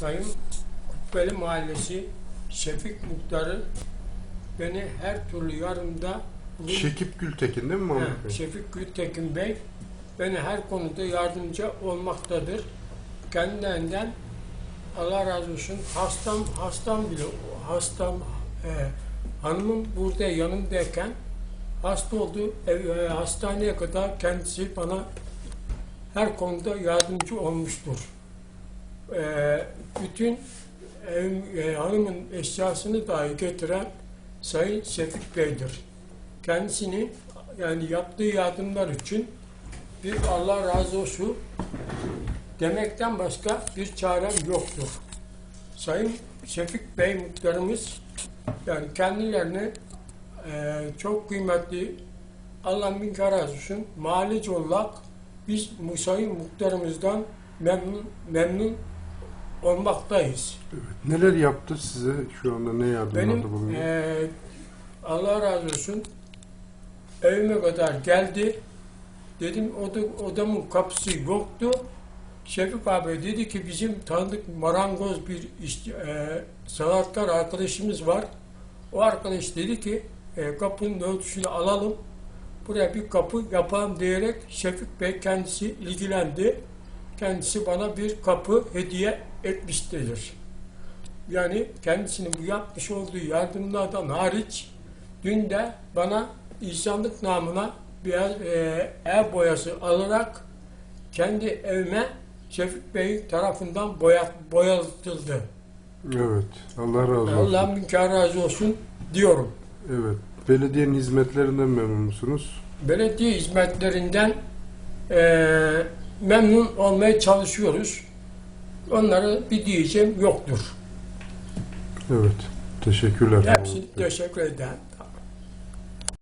Sayın Kubbeli Mahallesi Şefik Muhtarı beni her türlü yarımda Şekip Gültekin değil mi Mahmut Bey? Şefik Gültekin Bey beni her konuda yardımcı olmaktadır. Kendilerinden Allah razı olsun. Hastam, hastam bile, hastam, e, hanımım burada yanımdayken hasta oldu. Ev, e, hastaneye kadar kendisi bana her konuda yardımcı olmuştur. E, bütün ev, e, hanımın eşyasını dahi getiren Sayın Şefik Bey'dir. Kendisini yani yaptığı yardımlar için bir Allah razı olsun demekten başka bir çarem yoktur. Sayın Şefik Bey muhtarımız yani kendilerini eee, çok kıymetli Allah bin olsun malici olarak biz bu sayın muhtarımızdan memnun, memnun olmaktayız. Neler yaptı size şu anda ne yardımlarda Benim bulunuyor? eee, Allah razı olsun evime kadar geldi. Dedim oda, odamın kapısı yoktu. Şefik abi dedi ki bizim tanıdık marangoz bir iş, eee, sanatkar arkadaşımız var. O arkadaş dedi ki e, kapının ölçüsünü alalım. Buraya bir kapı yapalım diyerek Şefik Bey kendisi ilgilendi. Kendisi bana bir kapı hediye etmiştir. Yani kendisinin bu yapmış olduğu yardımlardan hariç dün de bana insanlık namına beyaz e, ev boyası alarak kendi evime Şefik Bey tarafından boya, boyatıldı. Evet. Allah razı olsun. Allah'ın bin kâr razı olsun diyorum. Evet. Belediyenin hizmetlerinden memnun musunuz? Belediye hizmetlerinden e, memnun olmaya çalışıyoruz. Onlara bir diyeceğim yoktur. Evet. Teşekkürler. Hepsini teşekkür ederim.